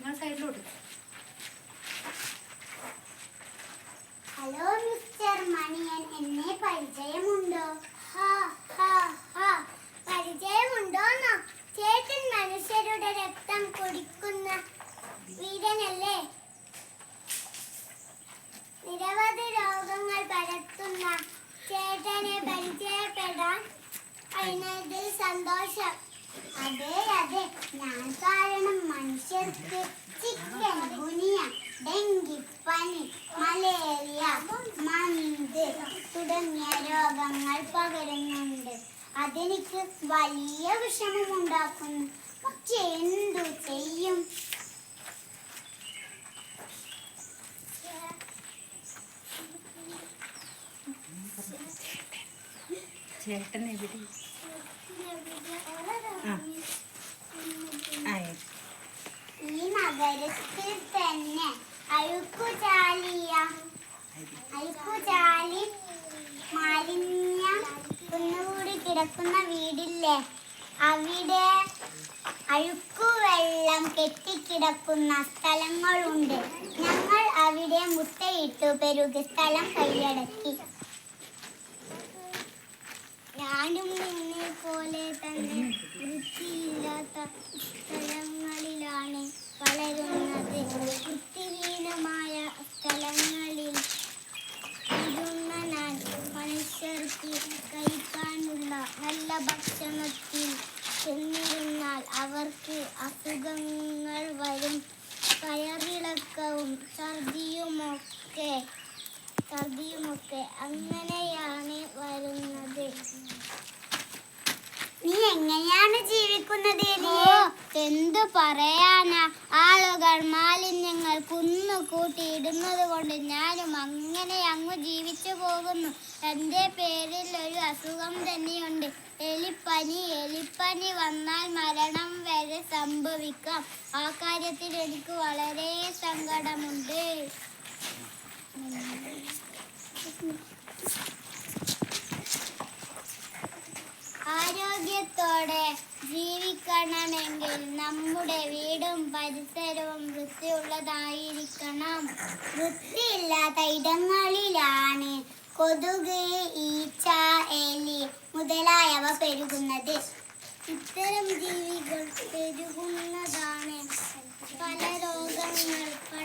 ഞാൻ സൈഡിലോട്ട് hello mister Maniyan എന്നെ പരിചയമുണ്ടോ? പരിചയമുണ്ടോന്നോ? ചേട്ടൻ മനുഷ്യരുടെ രക്തം കുടിക്കുന്ന വീരനല്ലേ? നിരവധി രോഗങ്ങൾ പരത്തുന്ന ചേട്ടനെ പരിചയപ്പെടാൻ കഴിഞ്ഞതിൽ സന്തോഷം. അതെ അതെ. ഞാൻ കാരണം ചിക്കൻ ഗുനിയ ഡെങ്കിപ്പനി മലേറിയ മന്ത് തുടങ്ങിയ രോഗങ്ങൾ പകരുന്നുണ്ട്. അതെനിക്ക് വലിയ വിഷമമുണ്ടാക്കുന്നു. പക്ഷെ എന്തു ചെയ്യും? ചേട്ടൻ എവിടെ? ആ. നഗരത്തിൽ തന്നെ അഴുക്കുചാലിയ അഴുക്കുചാലി മാലിന്യ കുന്നുകൂടി കിടക്കുന്ന വീടില്ലേ? അവിടെ അഴുക്കുവെള്ളം കെട്ടിക്കിടക്കുന്ന സ്ഥലങ്ങളുണ്ട്. ഞങ്ങൾ അവിടെ മുട്ടയിട്ടു പെരുകി സ്ഥലം കൈയടക്കി ഞാനും എന്നെ പോലെ തന്നെ വൃത്തിയില്ലാത്ത സ്ഥലങ്ങളിലാണ് വളരുന്നത് വൃത്തിഹീനമായ സ്ഥലങ്ങളിൽ മനുഷ്യർക്ക് കഴിക്കാനുള്ള നല്ല ഭക്ഷണത്തിൽ ചെന്നിരുന്നാൽ അവർക്ക് അസുഖങ്ങൾ വരും. കയറിളക്കവും ഛർദിയുമൊക്കെ ഛർദിയുമൊക്കെ അങ്ങനെയാണ് വരുന്നത്. നീ എങ്ങനെയാണ് എന്തു പറയാനാ? ആളുകൾ മാലിന്യങ്ങൾ കുന്നുകൂട്ടി ഇടുന്നത് കൊണ്ട് ഞാനും അങ്ങനെ അങ്ങ് ജീവിച്ചു പോകുന്നു. എന്റെ പേരിൽ ഒരു അസുഖം തന്നെയുണ്ട്. എലിപ്പനി എലിപ്പനി വന്നാൽ മരണം വരെ സംഭവിക്കാം. ആ കാര്യത്തിൽ എനിക്ക് വളരെ സങ്കടമുണ്ട്. ആരോഗ്യത്തോടെ ജീവിക്കണമെങ്കിൽ നമ്മുടെ വീടും പരിസരവും വൃത്തിയുള്ളതായിരിക്കണം. വൃത്തിയില്ലാത്ത ഇടങ്ങളിലാണ് കൊതുക് ഈച്ച എലി മുതലായവ പെരുകുന്നത്. ഇത്തരം ജീവികൾ പെരുകുന്നതാണ് പല രോഗങ്ങൾ